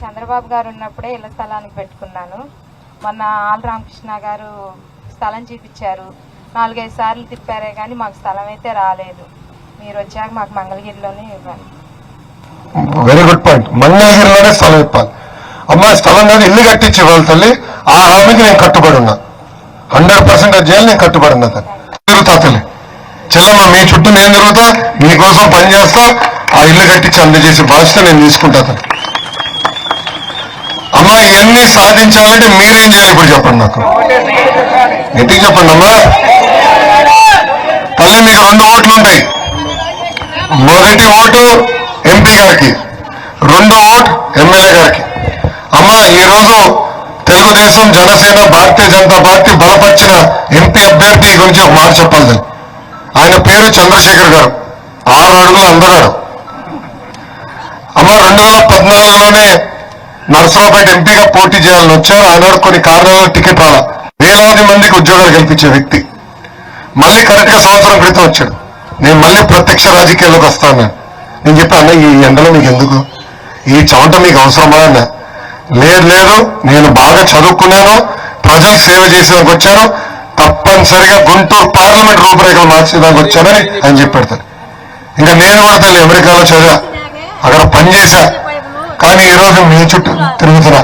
చంద్రబాబు గారు ఉన్నప్పుడే ఇళ్ళ స్థలానికి పెట్టుకున్నాను. మొన్న ఆల్ రామకృష్ణ గారు స్థలం చూపించారు. నాలుగైదు సార్లు తిప్పారే కానీ మాకు స్థలం అయితే రాలేదు. మీరు వచ్చాక మాకు మంగళగిరిలోనే ఇవ్వండి. వెరీ గుడ్ పాయింట్ మంగళగిరిలోనే స్థలం ఇప్పాలి. అమ్మ స్థలం మీద ఇల్లు కట్టించి ఇవ్వాలి తల్లి. ఆ హామీకి నేను కట్టుబడి ఉన్నా. హండ్రెడ్ పర్సెంట్ చేయాలి నేను కట్టుబడి ఉన్నా తల్లి. తిరుగుతా తల్లి. చెల్లమ్మ మీ చుట్టూ నేను తిరుగుతా మీకోసం పని చేస్తా. ఆ ఇల్లు కట్టించి అందజేసే బాధ్యత నేను తీసుకుంటా తల్లి. అమ్మా ఇవన్నీ సాధించాలంటే మీరేం చేయాలి ఇప్పుడు చెప్పండి నాకు. గట్టిగా చెప్పండి అమ్మా. తల్లి మీకు రెండు ఓట్లు ఉంటాయి. మొదటి ఓటు ఎంపీ గారికి రెండో ఓటు ఎమ్మెల్యే గారికి. అమ్మ ఈ రోజు తెలుగుదేశం జనసేన భారతీయ జనతా పార్టీ బలపరిచిన ఎంపీ అభ్యర్థి గురించి ఒక మాట చెప్పాలి ఆయన పేరు చంద్రశేఖర్ గారు. ఆరు అడుగులు అందగారు అమ్మ రెండు వేల పద్నాలుగులోనే నరసరావుపేట ఎంపీగా పోటీ చేయాలని వచ్చారు. ఆనాడు కొన్ని కారణాల టికెట్ రాల. వేలాది మందికి ఉద్యోగాలు కల్పించే వ్యక్తి. మళ్ళీ కరెక్ట్గా సంవత్సరం క్రితం వచ్చాడు. నేను మళ్ళీ ప్రత్యక్ష రాజకీయాల్లోకి వస్తాను నేను. చెప్పాను ఈ ఎండలో మీకు ఎందుకు? ఈ చెమట మీకు అవసరమా? అన్న. లేదు లేదు. నేను బాగా చదువుకున్నాను. ప్రజలకు సేవ చేసేదానికి వచ్చాను. తప్పనిసరిగా గుంటూరు పార్లమెంట్ రూపురేఖలు మార్చేదానికి వచ్చానని ఆయన చెప్పాడు ఇంకా నేను కూడా తల్లి అమెరికాలో చదివా. అక్కడ పని చేశా కానీ ఈరోజు మీ చుట్టూ తిరుగుతున్నా.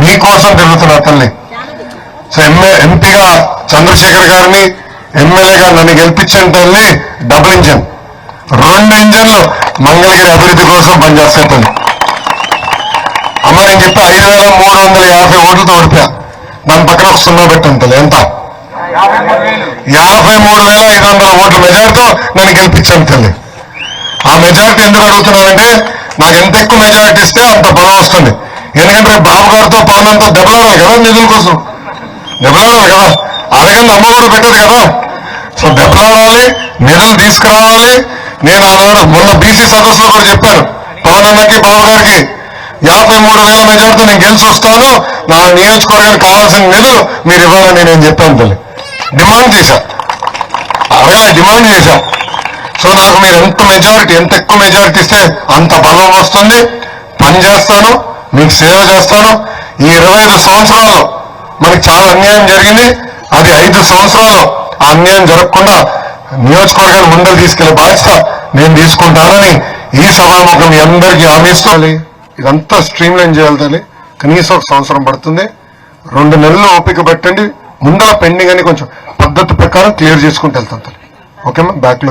మీకోసం తిరుగుతున్నా తల్లి సో ఎంఏ ఎంపీగా చంద్రశేఖర్ గారిని ఎమ్మెల్యేగా నన్ను గెలిపించిన తల్లి డబుల్ ఇంజన్. రెండు ఇంజన్లు మంగళగిరి అభివృద్ధి కోసం పనిచేస్తాయి తల్లి అమ్మ నేను చెప్పి ఐదు వేల మూడు వందల యాభై ఓట్లతో ఓడిపోయా. దాని పక్కన ఒక సున్నా పెట్టాను తల్లి ఎంత? యాభై మూడు వేల ఐదు వందల ఓట్ల మెజార్టీతో నన్ను గెలిపించాను తల్లి ఆ మెజార్టీ ఎందుకు అడుగుతున్నానంటే నాకు ఎంత ఎక్కువ మెజారిటీ ఇస్తే అంత బలం వస్తుంది. ఎందుకంటే రేపు బాబు గారితో పవనంతో దెబ్బలాడాలి కదా నిధుల కోసం. దెబ్బలాడాలి కదా. అడగండి అమ్మ కూడా పెట్టదు కదా. సో దెబ్బలాడాలి నిధులు తీసుకురావాలి. నేను ఆనాడు మొన్న బీసీ సదస్సులో కూడా చెప్పాను పవన్ అన్నకి బాబు గారికి యాభై మూడు వేల మెజార్టీతో నేను గెలిచి వస్తాను నా నియోజకవర్గానికి కావాల్సిన నిధులు మీరు ఇవ్వాలని నేను చెప్పాను తల్లి. డిమాండ్ చేశా. అడగలే డిమాండ్ చేశా. సో నాకు మీరు ఎంత మెజారిటీ ఎంత ఎక్కువ మెజారిటీ ఇస్తే అంత బలం వస్తుంది. పని చేస్తాను మీకు సేవ చేస్తాను. ఈ ఇరవై ఐదు సంవత్సరాల్లో మనకి చాలా అన్యాయం జరిగింది. అది ఐదు సంవత్సరాల్లో ఆ అన్యాయం జరగకుండా నియోజకవర్గాన్ని ముందరు తీసుకెళ్ళే బాధ్యత నేను తీసుకుంటానని ఈ సభాముఖం మీ అందరికీ హామీ ఇదంతా స్ట్రీమ్ లైన్ చేయాలి తల్లి. కనీసం ఒక సంవత్సరం పడుతుంది. రెండు నెలలు ఓపిక పెట్టండి. ముందర పెండింగ్ అని కొంచెం పద్ధతి ప్రకారం క్లియర్ చేసుకుంటూ వెళ్తాం తల్లి. ఓకేమ్మా బ్యాక్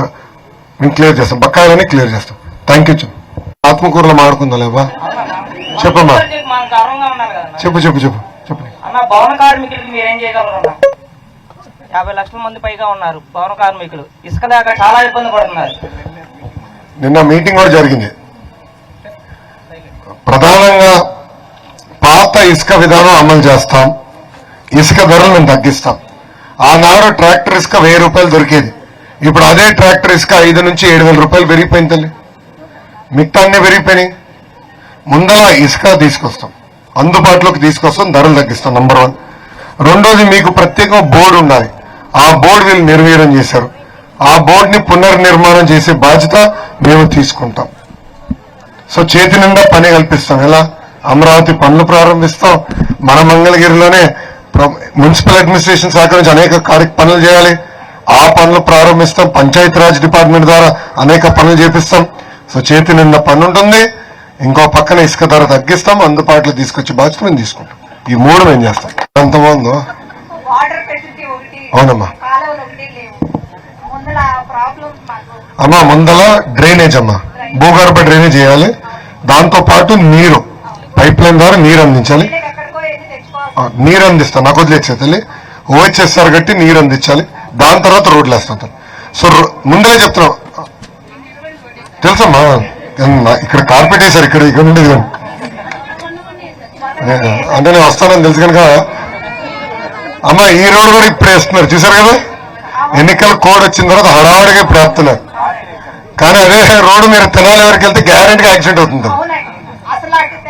మేము క్లియర్ చేస్తాం బకాయిలని క్లియర్ చేస్తాం థ్యాంక్ యూ ఆత్మకూరలో మాడుకుందా లేవా? చెప్పమ్మా. చెప్పు చెప్పు చెప్పు చెప్పు. అన్న భవన కార్మికులకి మీరేం చేయగలరు అన్న యాభై లక్షల మంది పైగా ఉన్నారు భవన కార్మికులు. ఇసుక దాకా చాలా ఇబ్బంది పడుతున్నారు. నిన్న మీటింగ్ కూడా జరిగింది. ప్రధానంగా పాత ఇసుక విధానం అమలు చేస్తాం. ఇసుక ధరలు మేము తగ్గిస్తాం. ఆనాడు ట్రాక్టర్ ఇసుక వెయ్యి రూపాయలు దొరికేది. ఇప్పుడు అదే ట్రాక్టర్ ఇసుక ఐదు నుంచి ఏడు వేల రూపాయలు పెరిగిపోయింది తల్లి. మిగతా పెరిగిపోయినాయి. ముందర ఇసుక తీసుకొస్తాం. అందుబాటులోకి తీసుకొస్తాం ధరలు తగ్గిస్తాం నంబర్ వన్ రెండోది మీకు ప్రత్యేక బోర్డు ఉండాలి. ఆ బోర్డు వీళ్ళు నిర్వీర్యం చేశారు. ఆ బోర్డుని పునర్నిర్మాణం చేసే బాధ్యత మేము తీసుకుంటాం. సో చేతి నిండా పని కల్పిస్తాం. ఎలా? అమరావతి పనులు ప్రారంభిస్తాం. మన మంగళగిరిలోనే మున్సిపల్ అడ్మినిస్ట్రేషన్ శాఖ నుంచి అనేక కార్య పనులు చేయాలి. ఆ పనులు ప్రారంభిస్తాం. పంచాయతీరాజ్ డిపార్ట్మెంట్ ద్వారా అనేక పనులు చేపిస్తాం. సో చేతి నిండా పని ఉంటుంది. ఇంకో పక్కన ఇసుక ధర తగ్గిస్తాం. అందుబాటులో తీసుకొచ్చే బాధ్యత మేము తీసుకుంటాం. ఈ మూడు మేము చేస్తాం. ఎంత బాగుందో? అవునమ్మా. అమ్మా ముందల డ్రైనేజ్ అమ్మా. భూగర్భ డ్రైనేజ్ చేయాలి. దాంతో పాటు నీరు. పైప్ లైన్ ద్వారా నీరు అందించాలి. నీరు అందిస్తాం. నాకు వదిలేచ్చే ఓహెచ్ఎస్ఆర్ కట్టి నీరు అందించాలి. దాని తర్వాత రోడ్లు వేస్తుంటారు. సో రో- చెప్తున్నాం. తెలుసమ్మా? ఇక్కడ కార్పెట్ వేశారు ఇక్కడ ఇక్కడ ఉండేది అంటే నేను వస్తానని తెలుసు కనుక. అమ్మ ఈ రోడ్ కూడా ఇప్పుడు వేస్తున్నారు. చూసారు కదా? ఎన్నికల కోడ్ వచ్చిన తర్వాత హడావుడిగా ఇప్పుడు వేస్తున్నారు. కానీ అదే రోడ్డు మీరు తినాలి వరకు వెళ్తే గ్యారెంటీగా యాక్సిడెంట్ అవుతుంది.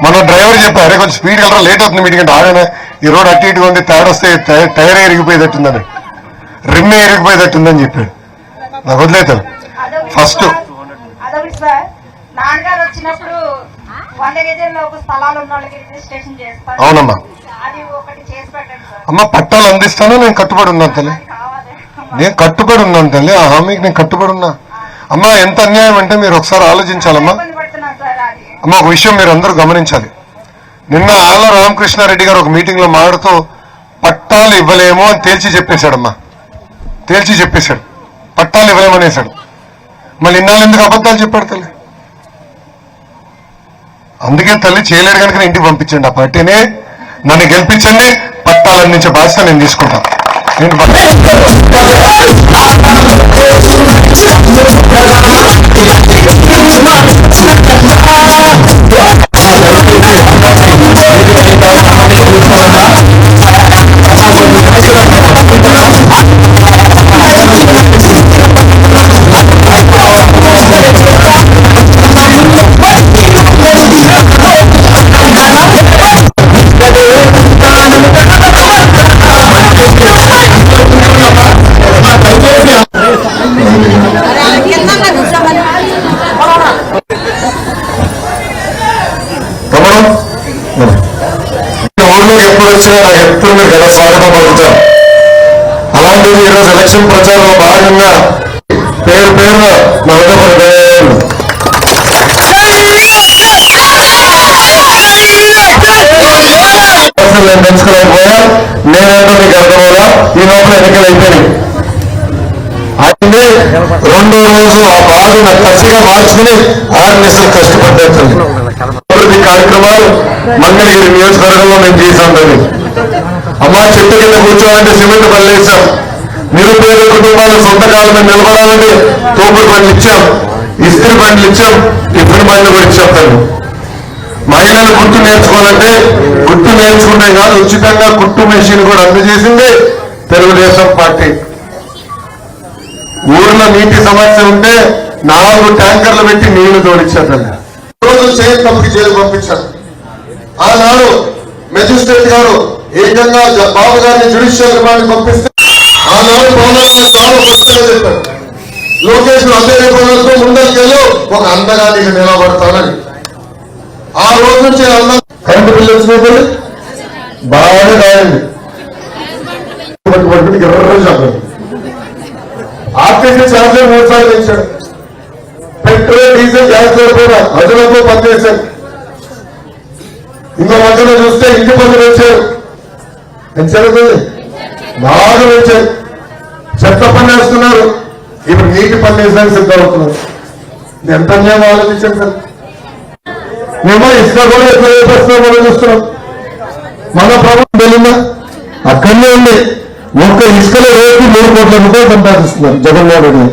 మన డ్రైవర్ చెప్పారు "అరే, కొంచెం స్పీడ్ వెళ్ళరా లేట్ అవుతుంది మీటింగ్ ఆడనే ఈ రోడ్ అటు ఇటుగా ఉంది తేడా వస్తే టై- టైర్ ఎరిగిపోయేటట్టుందని. రిమ్మే ఎరిగిపోయేటట్టుందని చెప్పాడు నాకు అదొకటి ఫస్ట్. సార్, అదొకటి సార్. నాన్నగారు వచ్చినప్పుడు వంద గజంలోపు స్థలాలు ఉన్న వాళ్ళకి రిజిస్ట్రేషన్ చేస్తారు. అవునమ్మా. అది ఒకటి చేసి పెట్టండి సార్. అమ్మ పట్టాలు అందిస్తాను నేను కట్టుబడి ఉన్నాను తల్లి. నేను కట్టుబడి ఉన్నాను తల్లి. ఆ హామీకి నేను కట్టుబడి ఉన్నా. అమ్మా ఎంత అన్యాయం అంటే మీరు ఒకసారి ఆలోచించాలమ్మా. అమ్మ ఒక విషయం మీరు అందరూ గమనించాలి. నిన్న ఆళ్ళ రామకృష్ణారెడ్డి గారు ఒక మీటింగ్లో మాట్లాడుతూ పట్టాలు ఇవ్వలేము అని తేల్చి చెప్పేశాడమ్మా. తేల్చి చెప్పేశాడు. పట్టాలు ఇవ్వలేమనేశాడు. మళ్ళీ ఇన్నాళ్ళు ఎందుకు అబద్ధాలు చెప్పాడు తల్లి? అందుకే తల్లి చేయలేడు కనుక ఇంటికి పంపించండి. ఆ పార్టీని నన్ను గెలిపించండి. పట్టాలు అందించే బాధ్యత నేను తీసుకుంటాను నేను వచ్చినా నాకు ఎప్పుడు మీరు ఘన స్వాగతం పలుకుతారు అలాంటిది ఈరోజు ఎలక్షన్ ప్రచారంలో భాగంగా పేరు పేరున నా నేను పెంచుకోలేకపోయా నేనేంటో మీకు అర్థమవుదా ఈ లోపల ఎన్నికలు అయిపోయినాయి. అయితే రెండో రోజు ఆ బాధను కసిగా మార్చుకుని ఆరు నెలలు కష్టపడ్డారు అభివృద్ధి కార్యక్రమాలు మంగళగిరి నియోజకవర్గంలో మేము చేశాం దాన్ని. అమ్మా చెట్టు కింద కూర్చోవాలంటే సిమెంట్ పనులు వేసాం నిరుపేద కుటుంబాలు సొంత కాలం నిలబడాలంటే తోపుడు బండ్లు ఇచ్చాం. ఇస్త్రీ బండ్లు ఇచ్చాం. టిఫిన్ బండ్లు కూడా ఇచ్చాం తను మహిళలు గుర్తు నేర్చుకోవాలంటే గుర్తు నేర్చుకుంటే కాదు ఉచితంగా గుర్తు మెషిన్ కూడా అందజేసింది తెలుగుదేశం పార్టీ. ఊర్లో నీటి సమస్య ఉంటే నాలుగు ట్యాంకర్లు పెట్టి నీళ్ళు తోడిచ్చారు తల్లి. రోజు చేయని తప్పుకి జైలు పంపించారు. ఆనాడు మెజిస్ట్రేట్ గారు ఏకంగా జ- బాబు గారిని జ్యుడిషియల్ రిమాండ్ పంపిస్తే ఆనాడు పవన్ చాలా స్పష్టంగా చెప్పారు లోకేష్ అదే నిబంధనలతో ముందరికెళ్ళు ఒక అందగానికి నిలబడతానని. ఆ రోజు నుంచి అన్న కరెంటు బిల్లు వచ్చినప్పుడు బాగా రాయండి. పట్టుబడి ఆర్టీసీ ఛార్జీలు మూడు సార్లు పెంచాడు పెట్రోల్ డీజిల్ గ్యాస్ ధర కూడా అదనపు పనిచేశారు. ఇంకో మధ్యలో చూస్తే ఇంటి పనులు వచ్చారు. పెంచారు బాగా పెంచారు చెత్త పని వేస్తున్నారు. ఇప్పుడు నీటి పని వేసడానికి సిద్ధమవుతున్నారు ఎంత అన్యాయం ఆలోచించారు సార్. మేము ఇసుక కూడా ఎట్లా వేసేస్తున్నాం మనం చూస్తున్నాం. మన ప్రభుత్వం వెళ్ళిందా అక్కడనే ఉంది. ఒక్క ఇసుకలో రోజు మూడు కోట్ల రూపాయలు సంపాదిస్తున్నారు జగన్మోహన్ రెడ్డి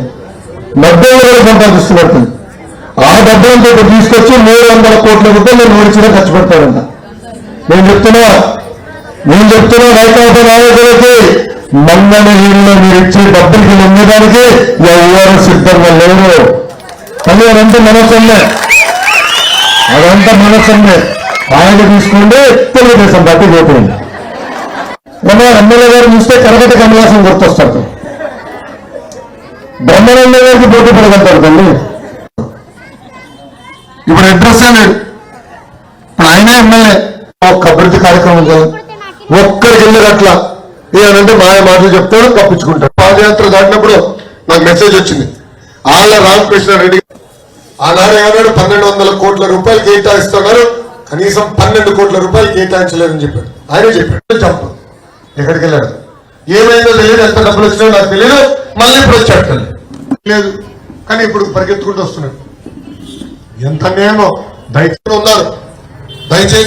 డెబ్బై వేలు సంపాదిస్తున్నారు. ఆ డబ్బులతో ఇక్కడ తీసుకొచ్చి మూడు వందల కోట్ల రూపాయలు నేను ఓడించడం ఖర్చు పెడతారంట నేను చెప్తున్నా నేను చెప్తున్నా వైకాపా నాయకులకి మంగళగిరిలో మీరు ఇచ్చే డబ్బులకి నమ్మడానికి ఎవరు సిద్ధంగా లేరు. కానీ అదంతా మనసన్నే అదంతా మనసున్నే ఆయన తీసుకుంటే తెలుగుదేశం పార్టీ పోతుంది. మన ఎమ్మెల్యే గారు చూస్తే కరకట కమలాసం గుర్తొస్తారు. బ్రహ్మానంద గారికి పోటీ పడగలుగుతారు తల్లి. ఇప్పుడు అడ్రస్ లేదు ఇప్పుడు ఆయన ఎమ్మెల్యే ఒక్క అభివృద్ధి కార్యక్రమం చేయాలి ఒక్కరికి వెళ్ళారు అట్లా ఏమంటే మాయ మాటలు చెప్తాడు తప్పించుకుంటాడు పాదయాత్ర దాటినప్పుడు నాకు మెసేజ్ వచ్చింది ఆళ్ళ రామకృష్ణారెడ్డి ఆనాడు ఏమన్నాడు పన్నెండు వందల కోట్ల రూపాయలు కేటాయిస్తున్నారు కనీసం పన్నెండు కోట్ల రూపాయలు కేటాయించలేదని చెప్పాడు ఆయనే చెప్పాడు జంప్ ఎక్కడికి వెళ్ళాడు ఏమైందో తెలియదు ఎంత డబ్బులు వచ్చినాయో నాకు తెలియదు మళ్ళీ ఇప్పుడు వచ్చాడు లేదు కానీ ఇప్పుడు పరిగెత్తుకుంటూ వస్తున్నాడు ఎంత నేమో దయచేసి ఉన్నారు. దయచేసి